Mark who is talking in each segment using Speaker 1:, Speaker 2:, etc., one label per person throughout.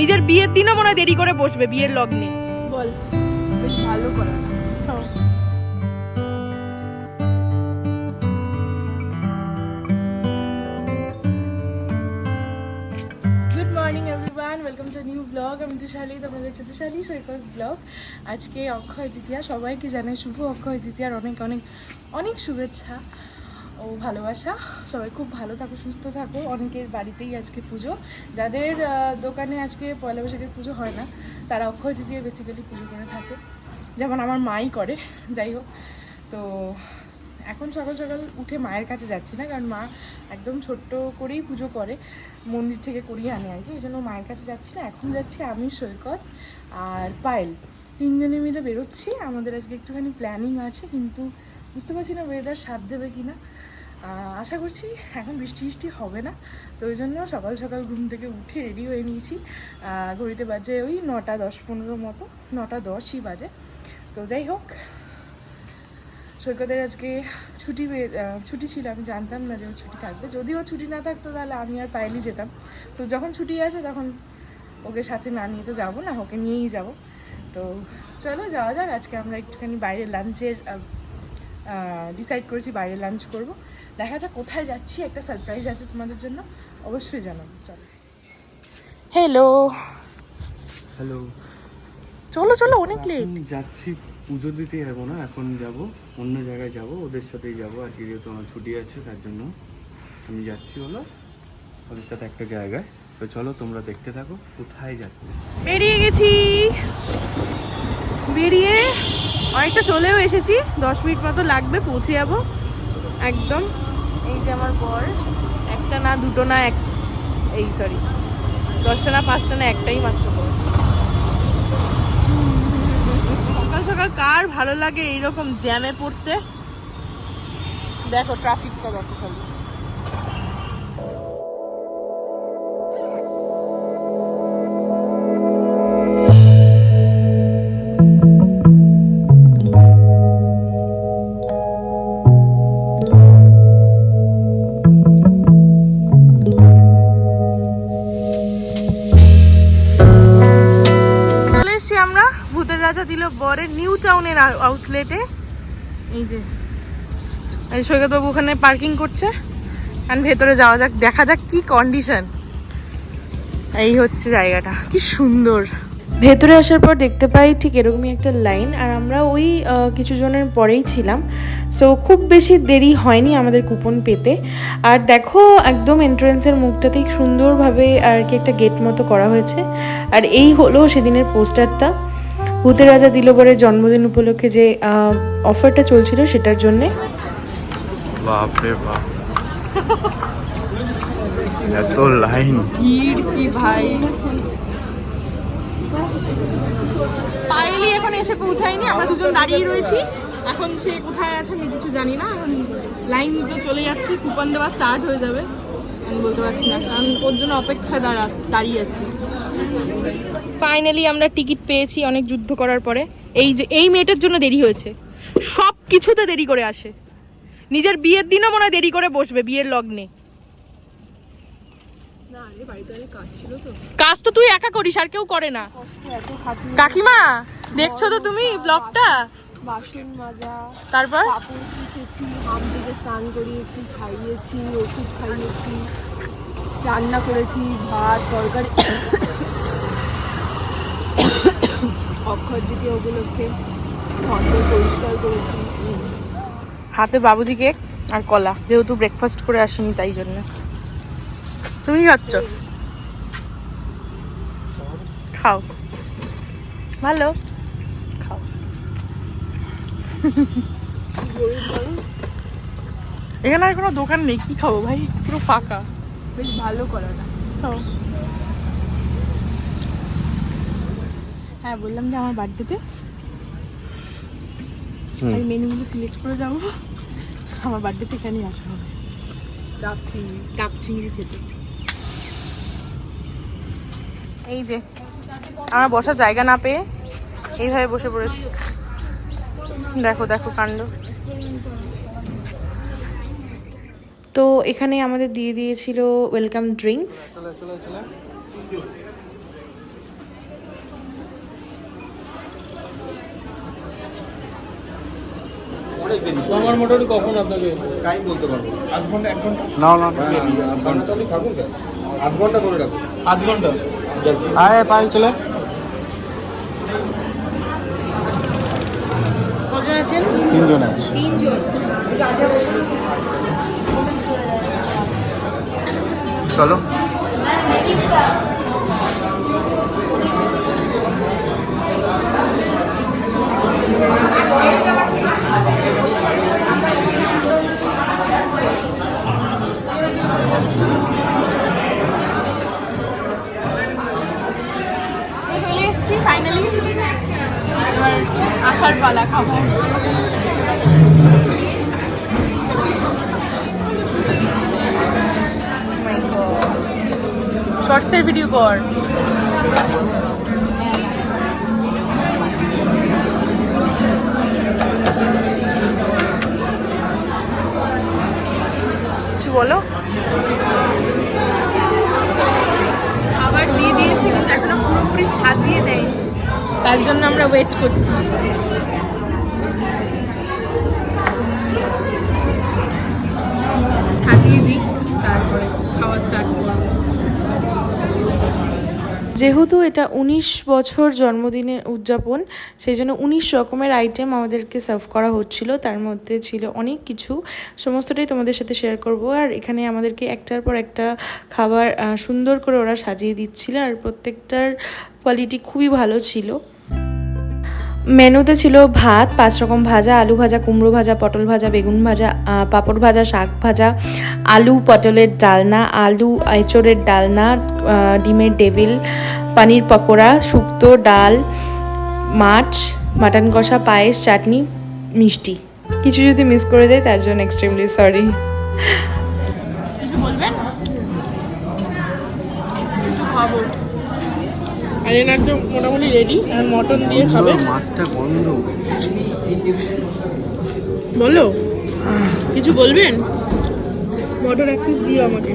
Speaker 1: নিজের বিয়ের দিনও মনে হয় দেরি করে বসবে, বিয়ের লগ্নে।
Speaker 2: বল, বেশ ভালো করা। ওয়েলকাম নিউ ব্লগ ব্লগ আজকে অক্ষয় তৃতীয়া, সবাইকে জানাই শুভ অক্ষয় দ্বিতীয়ার অনেক অনেক অনেক শুভেচ্ছা। ও ভালোবাসা। সবাই খুব ভালো থাকো, সুস্থ থাকো। অনেকের বাড়িতেই আজকে পুজো। যাদের দোকানে আজকে পয়লা বৈশাখের পুজো হয় না, তারা অক্ষয় তৃতীয়া বেসিক্যালি পুজো করে থাকে। যেমন আমার মাই করে, যাই হোক। তো এখন সকাল সকাল উঠে মায়ের কাছে যাচ্ছি না, কারণ মা একদম ছোট্ট করেই পুজো করে। মন্দির থেকে করিয়ে আনে আর কি, এই জন্য মায়ের কাছে যাচ্ছি না। এখন যাচ্ছি আমি, সৈকত আর পায়েল। তিনজনে মিলে বেরোচ্ছি। আমাদের আজকে একটুখানি প্ল্যানিং আছে, কিন্তু বুঝতে পারছি না ওয়েদার সাথ দেবে কি না আশা করছি এখন বৃষ্টি বৃষ্টি হবে না, তো ওই জন্য সকাল সকাল ঘুম থেকে উঠে রেডি হয়ে নিয়েছি। ঘড়িতে বাজে ওই নটা দশ পনেরো মতো, নটা দশই বাজে। তো যাই হোক, সৈকতের আজকে ছুটি ছুটি ছিল, আমি জানতাম না যে ও ছুটি থাকবে। যদিও ছুটি না থাকতো, তাহলে আমি আর পাইলি যেতাম। তো যখন ছুটি আছে, তখন ওকে সাথে না নিয়ে তো যাব না, ওকে নিয়েই যাব। তো চলো, যাওয়া যাক। আজকে আমরা একটুখানি বাইরে লাঞ্চের ডিসাইড করেছি বাইরে লাঞ্চ করব। দেখা যাক কোথায় যাচ্ছি একটা সারপ্রাইজ আছে তোমাদের জন্য। অবশ্যই জানাব চলো। হ্যালো
Speaker 3: হ্যালো
Speaker 1: চলো চলো অনেক লেট
Speaker 3: যাচ্ছি পুজো দিতে যাব না এখন যাব অন্য জায়গায় যাব ওদের সাথেই যাব। আজকে যেহেতু আমার ছুটি আছে তার জন্য আমি যাচ্ছি হলো ওদের সাথে একটা জায়গায়। তো চলো তোমরা দেখতে থাকো কোথায় যাচ্ছি।
Speaker 1: বেরিয়ে গেছি। বেরিয়ে অনেকটা চলেও এসেছি, দশ মিনিট মতো লাগবে, পৌঁছে যাব। একদম, এই যে আমার বর, একটা না, দুটো না, এক, এই সরি দশটা না, পাঁচটা না, একটাই মাত্র সকাল সকাল কার ভালো লাগে এইরকম জ্যামে পড়তে? দেখো ট্রাফিকটা দেখো খালি। আউটলেটে এই যে, এই সৈকত বাবু ওখানে পার্কিং করছে। আর ভেতরে যাওয়া যাক, দেখা যাক কি কন্ডিশন এই হচ্ছে জায়গাটা, কি সুন্দর।
Speaker 2: ভেতরে আসার পর দেখতে পাই ঠিক এরকমই একটা লাইন আর আমরা ওই কিছু জনের পরেই ছিলাম। সো খুব বেশি দেরি হয়নি আমাদের কুপন পেতে। আর দেখো, একদম এন্ট্রেন্সের মুখটাতেই সুন্দরভাবে আর কি একটা গেট মতো করা হয়েছে। আর এই হলো সেদিনের পোস্টারটা ভূতের রাজা দিলবরের জন্মদিন উপলক্ষে যে অফারটা চলছিল সেটার জন্যে।
Speaker 3: বাপরে বাপ। এত লাইন।
Speaker 1: ভিড় কি ভাই? পায়েলি এখন এসে পৌঁছায়নি আমরা দুজন দাঁড়িয়ে রয়েছি। এখন সে কোথায় আছে আমি কিছু জানি না এখন লাইন তো চলে যাচ্ছে কুপন দেওয়া স্টার্ট হয়ে যাবে। আমি বলতে পারছি না কারণ ওর জন্য অপেক্ষায় দাঁড়া দাঁড়িয়ে আছি। ফাইনালি আমরা টিকিট পেয়েছি অনেক যুদ্ধ করার পরে। এই যে এই মেয়েটার জন্য দেরি হয়েছে। সব কিছুতে দেরি করে আসে। নিজের বিয়ের দিনও মনে হয় দেরি করে বসবে বিয়ের লগ্নে। কাজ তো। তুই একা করিস আর কেউ করে না। কাকিমা দেখছ তো তুমি ব্লগটা
Speaker 4: বাসন মাজা
Speaker 1: তারপর?
Speaker 4: কাপড় পুছেছি হাম থেকে স্নান করিয়েছি খাইয়েছি ওষুধ খাইয়েছি রান্না করেছি ভাত তরকারি। অক্ষয় দ্বিতীয় উপলক্ষে ঘর পরিষ্কার করেছি।
Speaker 1: হাতে বাবুজি কেক আর কলা যেহেতু ব্রেকফাস্ট করে আসিনি তাই জন্য। তুমি কি খাচ্ছ খাও। ভালো। এখানে আর কোনো দোকান নেই কি খাব ভাই? পুরো ফাঁকা।
Speaker 4: বেশ ভালো করা না
Speaker 1: খাও। হ্যাঁ বললাম যে আমার বার্থডেতে। আমি মেনুগুলো সিলেক্ট করে যাব। আমার বার্থডেতে এখানেই আসা হবে। ডাব চিংড়ি ডাব চিংড়ি খেতে। এই যে আমার বসার জায়গা না পেয়ে এইভাবে বসে পড়েছি। দেখো দেখো কাণ্ড।
Speaker 2: তো এখানে আমাদের দিয়ে দিয়েছিল ওয়েলকাম ড্রিঙ্কস
Speaker 5: মোটামুটি কখন আপনাকে
Speaker 6: আধ ঘণ্টা এক ঘণ্টা?
Speaker 3: না না
Speaker 6: আধ ঘণ্টা আধ ঘণ্টা করে রাখো।
Speaker 5: আধ ঘণ্টা?
Speaker 3: আয় পাই চলে।
Speaker 1: আছেন?
Speaker 3: তিনজন আছে।
Speaker 1: তিনজন।
Speaker 3: চলো।
Speaker 2: চলে এসেছি ফাইনালি আসার পালা খাবার শর্টসের ভিডিও কর। কিছু বলো?
Speaker 1: খাবার দিয়ে দিয়েছে কিন্তু এখনও পুরোপুরি সাজিয়ে দেয়
Speaker 2: তার জন্য আমরা ওয়েট করছি।
Speaker 1: সাজিয়ে দিই তারপরে খাওয়া স্টার্ট করব যেহেতু এটা উনিশ বছর জন্মদিনের উদযাপন, সেই জন্য উনিশ রকমের আইটেম আমাদেরকে সার্ভ করা হচ্ছিল। তার মধ্যে ছিল অনেক কিছু। সমস্তটাই তোমাদের সাথে শেয়ার করব। আর এখানে আমাদেরকে একটার পর একটা খাবার সুন্দর করে ওরা সাজিয়ে দিচ্ছিল। আর প্রত্যেকটার কোয়ালিটি খুবই ভালো ছিল। মেনুতে ছিল ভাত, পাঁচ রকম ভাজা, আলু ভাজা, কুমড়ো ভাজা, পটল ভাজা, বেগুন ভাজা পাঁপড় ভাজা, শাক ভাজা, আলু, পটলের ডালনা, আলু, এঁচড়ের ডালনা ডিমের ডেভিল, পানির পকোড়া, শুক্তো, ডাল, মাছ, মাটন কষা, পায়েস, চাটনি, মিষ্টি। কিছু যদি মিস করে দেয়, তার জন্য এক্সট্রিমলি সরি
Speaker 2: বলবেন? আর এনার তো মোটামুটি রেডি আর মটন দিয়ে খাবে
Speaker 3: মাছটা গন্ধ।
Speaker 2: বলো কিছু বলবেন? মটন এক পিস দিও আমাকে।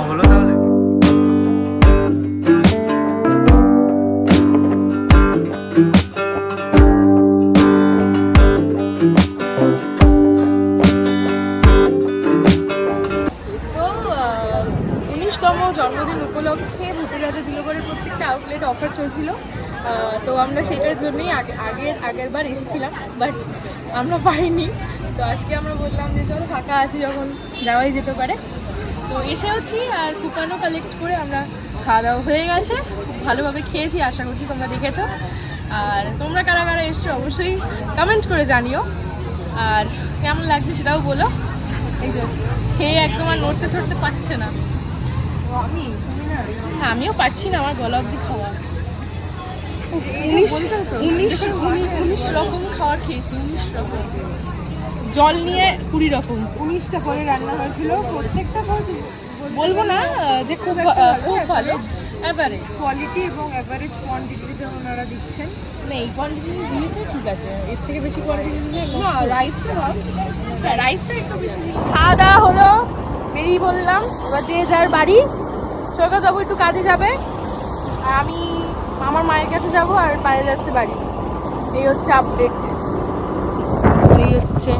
Speaker 3: হলো তাহলে।
Speaker 1: উপলক্ষে ভূতের রাজা দিলগড়ের প্রত্যেকটা আউটলেট অফার চলছিল। তো আমরা সেটার জন্যই আগে আগের আগের বার এসেছিলাম বাট আমরা পাইনি। তো আজকে আমরা বললাম যে চলো ফাঁকা আছি যখন, যাওয়াই যেতে পারে। তো এসেওছি আর কুপানও কালেক্ট করে আমরা খাওয়া দাওয়া হয়ে গেছে। ভালোভাবে খেয়েছি, আশা করছি তোমরা দেখেছ। আর তোমরা কারা কারা এসছো অবশ্যই কমেন্ট করে জানিও। আর কেমন লাগছে সেটাও বলো। এই যে, খেয়ে একদম আর নড়তে চড়তে পারছে না। আমিও পারছি না আমার গলা অব্দি খাওয়া উনিশ উনিশ উনিশ রকম খাবার খেয়েছি উনিশ রকম। জল নিয়ে কুড়ি রকম।
Speaker 4: উনিশটা পদে রান্না হয়েছিল প্রত্যেকটা
Speaker 1: বলব না যে খুব খুব ভালো অ্যাভারেজ
Speaker 4: কোয়ালিটি এবং অ্যাভারেজ কোয়ান্টিটিতে ওনারা দিচ্ছেন।
Speaker 1: মানে এই কোয়ান্টিটি দিয়েছে ঠিক আছে। এর থেকে বেশি কোয়ান্টিটি দিলে
Speaker 4: না রাইসটা
Speaker 1: রাইসটা একটু বেশি খাওয়া দাওয়া হলো। বেরিয়ে বললাম, এবার যে যার বাড়ি। সৈকত বাবু একটু কাজে যাবে। আর আমি আমার মায়ের কাছে যাব আর পায়ে যাচ্ছে বাড়ি। এই হচ্ছে আপডেট এই হচ্ছে।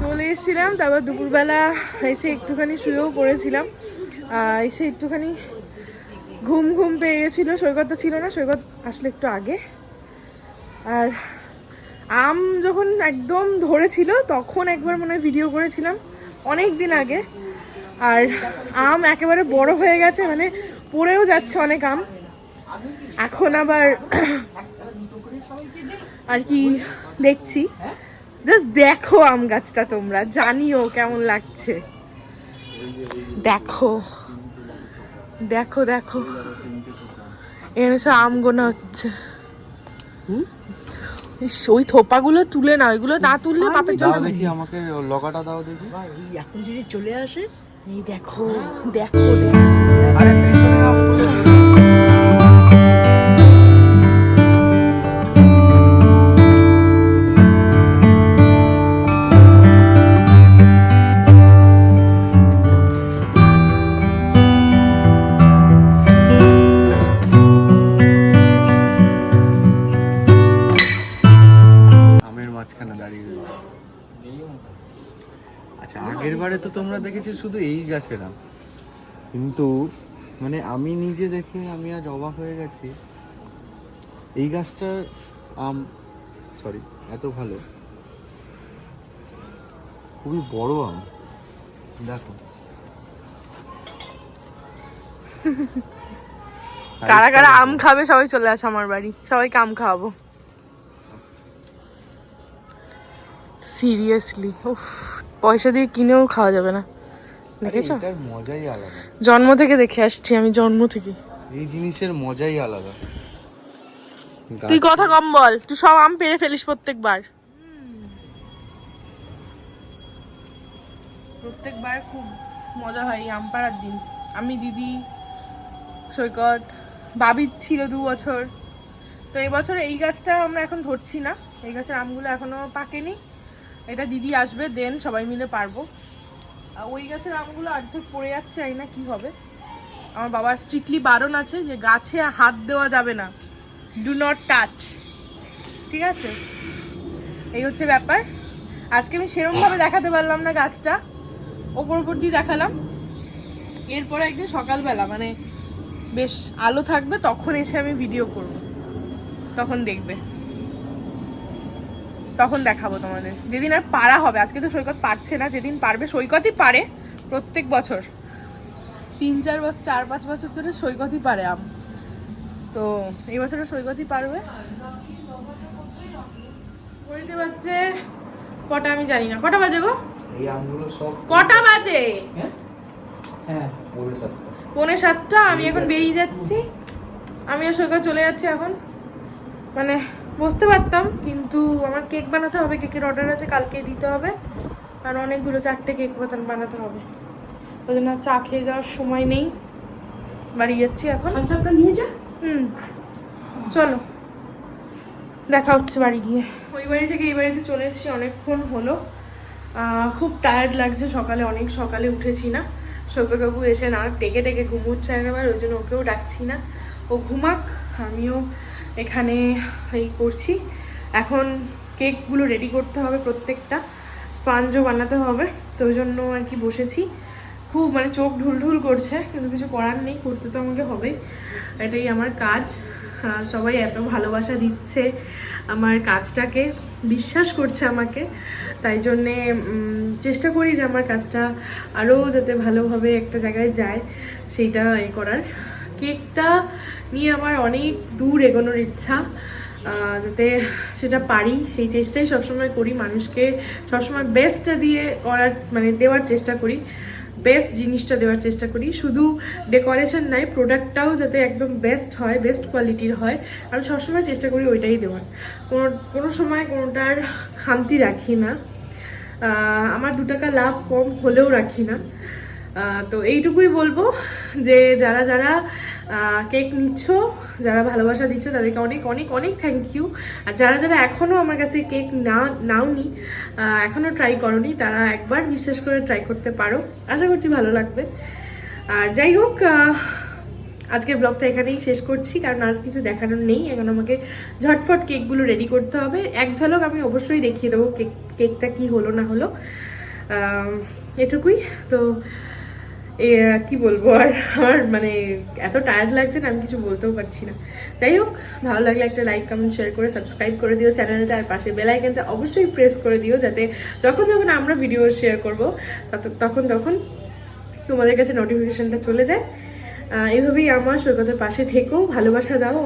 Speaker 1: চলে এসেছিলাম, তারপর দুপুরবেলা এসে একটুখানি শুয়েও পড়েছিলাম। এসে একটুখানি ঘুম ঘুম পেয়ে গেছিল। সৈকত তো ছিল না, সৈকত আসলে একটু আগে। আর আম যখন একদম ধরেছিল তখন একবার মনে হয় ভিডিও করেছিলাম অনেক দিন আগে। আর আম একেবারে বড় হয়ে গেছে মানে পড়েও যাচ্ছে অনেক আম। এখন আবার আর কি দেখছি। জাস্ট দেখো আম গাছটা তোমরা জানিও কেমন লাগছে। দেখো দেখো দেখো। এখানে সব আম গোনা হচ্ছে। ইস, ওই থোপাগুলো তুলে না ওইগুলো না তুললে
Speaker 3: বাপের
Speaker 1: জন্য।
Speaker 3: দেখি আমাকে লকাটা দাও দেখি।
Speaker 4: এখন যদি চলে আসে
Speaker 1: এই দেখো দেখো দেখো।
Speaker 3: তোমরা দেখেছ শুধু এই গাছের আম। কিন্তু মানে আমি নিজে দেখে আমি আজ অবাক হয়ে গেছি। এই গাছটার আম সরি এত ভালো। খুবই বড় আম। দেখো।
Speaker 1: কারা কারা আম খাবে সবাই চলে আসে আমার বাড়ি। সবাইকে আম খাওয়াবো। সিরিয়াসলি উফ। পয়সা দিয়ে কিনেও খাওয়া যাবে না। দেখেছ?
Speaker 3: মজাই আলাদা।
Speaker 1: জন্ম থেকে দেখে আসছি আমি জন্ম থেকে।
Speaker 3: এই জিনিসের মজাই আলাদা।
Speaker 1: তুই কথা কম বল তুই সব আম পেরে ফেলিস প্রত্যেকবার। প্রত্যেকবার খুব মজা হয় এই আম পাড়ার দিন। আমি দিদি সৈকত বাবির ছিল দু বছর। তো এই বছর এই গাছটা আমরা এখন ধরছি না। এই গাছের আমগুলো এখনও পাকেনি। এটা দিদি আসবে, দেন সবাই মিলে পারব। ওই গাছের আমগুলো অর্ধেক পড়ে যাচ্ছে এই না কি হবে। আমার বাবা স্ট্রিক্টলি বারণ আছে যে গাছে হাত দেওয়া যাবে না। ডু নট টাচ ঠিক আছে? এই হচ্ছে ব্যাপার। আজকে আমি সেরমভাবে দেখাতে পারলাম না গাছটা। ওপর ওপর দিয়ে দেখালাম। এরপরে একদিন সকালবেলা মানে বেশ আলো থাকবে, তখন এসে আমি ভিডিও করব। তখন দেখবে। তখন দেখাবো তোমাদের। যেদিন আর পারা হবে আজকে তো সৈকত পারছে না যেদিন পারবে সৈকতই পারে প্রত্যেক বছর। তিন চার বছর চার পাঁচ বছর ধরে সৈকতই পারে আম। তো এই বছরে সৈকতই পারবে। ঘড়িতে বাজছে কটা আমি জানি না। কটা বাজে গো?
Speaker 3: এই আমগুলো সব
Speaker 1: কটা বাজে?
Speaker 3: হ্যাঁ? সাতটা।
Speaker 1: পৌনে সাতটা আমি এখন বেরিয়ে যাচ্ছি। আমি আর সৈকত চলে যাচ্ছি এখন। মানে বসতে পারতাম কিন্তু আমার কেক বানাতে হবে কেকের অর্ডার আছে কালকে দিতে হবে। আর অনেকগুলো চারটে কেক বাতান বানাতে হবে। ওই জন্য চা খেয়ে যাওয়ার সময় নেই। বাড়ি যাচ্ছি এখন।
Speaker 4: থামসাপটা নিয়ে যা।
Speaker 1: হুম চলো। দেখা হচ্ছে বাড়ি গিয়ে। ওই বাড়ি থেকে এই বাড়িতে চলে এসেছি অনেকক্ষণ হলো। খুব টায়ার্ড লাগছে সকালে অনেক সকালে উঠেছি না। সৌকবাবু এসে না ডেকে ডেকে ঘুমোচ্ছে একবার ওই জন্য ওকেও ডাকছি না। ও ঘুমাক আমিও এখানে এই করছি। এখন কেকগুলো রেডি করতে হবে প্রত্যেকটা। স্পাঞ্জও বানাতে হবে, তো ওই জন্য আর কি বসেছি। খুব মানে চোখ ঢুল ঢুল করছে, কিন্তু কিছু করার নেই, করতে তো আমাকে হবে এটাই আমার কাজ। সবাই এত ভালোবাসা দিচ্ছে আমার কাজটাকে, বিশ্বাস করছে আমাকে। তাই জন্যে চেষ্টা করি যে আমার কাজটা আরও যাতে ভালোভাবে একটা জায়গায় যায়, সেইটা এ করার। কেকটা নিয়ে আমার অনেক দূর এগোনোর ইচ্ছা যাতে সেটা পারি। সেই চেষ্টাই সবসময় করি মানুষকে সবসময় বেস্টটা দিয়ে করার মানে দেওয়ার চেষ্টা করি। বেস্ট জিনিসটা দেওয়ার চেষ্টা করি। শুধু ডেকোরেশন নাই প্রোডাক্টটাও যাতে একদম বেস্ট হয় বেস্ট কোয়ালিটির হয়, আমি সবসময় চেষ্টা করি ওইটাই দেওয়ার। কোনো কোনো সময় কোনোটার খামতি রাখি না। আমার দু টাকা লাভ কম হলেও রাখি না। তো এইটুকুই বলব যে যারা যারা কেক নিচ্ছ, যারা ভালোবাসা দিচ্ছ, তাদেরকে অনেক অনেক অনেক থ্যাংক ইউ আর যারা যারা এখনও আমার কাছে কেক না, নাওনি এখনও ট্রাই করনি, তারা একবার বিশ্বাস করে ট্রাই করতে পারো। আশা করছি ভালো লাগবে। আর যাই হোক আজকের ব্লগটা এখানেই শেষ করছি, কারণ আর কিছু দেখানোর নেই। এখন আমাকে ঝটফট কেকগুলো রেডি করতে হবে। এক ঝলক আমি অবশ্যই দেখিয়ে দেবো কেক, কেকটা কি হলো, না হলো। এটুকুই। তো কি বলব? আর আমার মানে এত টায়ার্ড লাগছে না, আমি কিছু বলতেও পারছি না। যাই হোক, ভালো লাগলে একটা লাইক কমেন্ট শেয়ার করে সাবস্ক্রাইব করে দিও চ্যানেলটা আর পাশে বেল আইকনটা অবশ্যই প্রেস করে দিও যাতে যখন যখন আমরা ভিডিও শেয়ার করব তখন তখন তোমাদের কাছে নোটিফিকেশনটা চলে যায়। এভাবেই আমার সৈকতের পাশে থেকেও ভালোবাসা দাও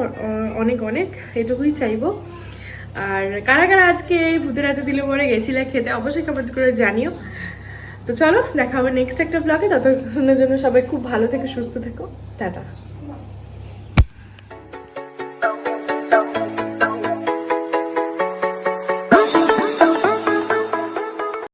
Speaker 1: অনেক অনেক, এটুকুই চাইব। আর কারা কারা আজকে ভূতের রাজা দিলে পরে গেছিলে খেতে, অবশ্যই কমেন্ট করে জানিও। তো চলো, দেখা হবে নেক্সট একটা ব্লগে ততক্ষণের জন্য সবাই খুব ভালো থেকে, সুস্থ থেকো। টাটা।